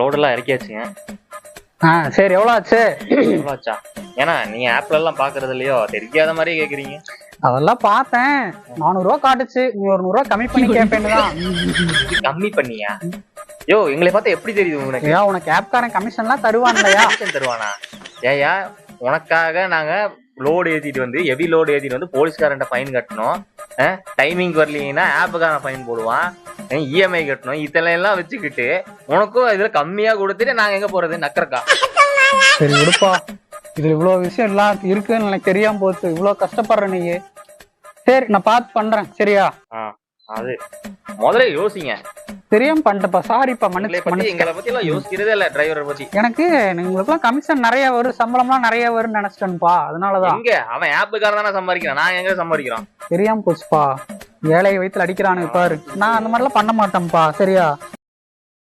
லோடெல்லாம் இறக்கியாச்சுங்க. ஆ சரி எவ்வளோ ஆச்சு? எவ்வளோ ஆச்சா? ஏன்னா நீங்க ஆப்ல எல்லாம் பாக்குறது இல்லையோ? தெரியாத மாதிரியே கேக்குறீங்க. அதெல்லாம் பார்த்தேன். நானூறுரூவா காட்டுச்சு. நீ ஒரு நூறுரூவா கம்மி பண்ணி கேட்பேன்னு தான். கம்மி பண்ணியா? யோ எங்களை பார்த்தா எப்படி தெரியுது உனக்கு? ஐயா உனக்கு ஆப்காரன் கமிஷன்லாம் தருவான் இல்லையா commission தருவானா? ஏயா உனக்காக நாங்க லோடு ஏத்திட்டு வந்து ஹெவி லோடு ஏத்திட்டு வந்து போலீஸ்காரன்ட்ட ஃபைன் கட்டணும். டைமிங் வரலீங்கன்னா ஆப்புக்கான ஃபைன் போடுவான். இஎம்ஐ கட்டணும்? இதெல்லாம் எல்லாம் வச்சுக்கிட்டு உனக்கும் இதுல கம்மியா கொடுத்துட்டு நாங்க எங்க போறது? நக்கறக்கா சரி விடுப்பா. இது இவ்வளோ விஷயம் எல்லாம் இருக்குன்னு எனக்கு தெரியாம போச்சு. இவ்வளோ கஷ்டப்படுற நீ சரி நான் பார்த்து பண்றேன். சரியா? அது. முதல்ல யோசிங்க. தெரியாம பண்ணிட்டப்பா சாரிப்பா மன்னிச்சு மன்னிச்சு. எங்களை பத்தி எல்லாம் யோசிக்கிறதே இல்ல டிரைவரை பத்தி. எனக்கு உங்களுக்குலாம் கமிஷன் நிறைய வரும். சம்பளம்லாம் நிறைய வரும்னு நினைச்சிட்டேன்ப்பா. அதனாலதான். எங்க? அவன் ஆப்புக்காரன் தானே சம்பாதிக்கிறான். நான் எங்க சம்பாதிக்கிறோம்? தெரியாம போச்சுப்பா. ஏழை வயித்துல அடிக்கிறானுங்க பாரு. நான் அந்த மாதிரிலாம் பண்ண மாட்டேன்ப்பா சரியா?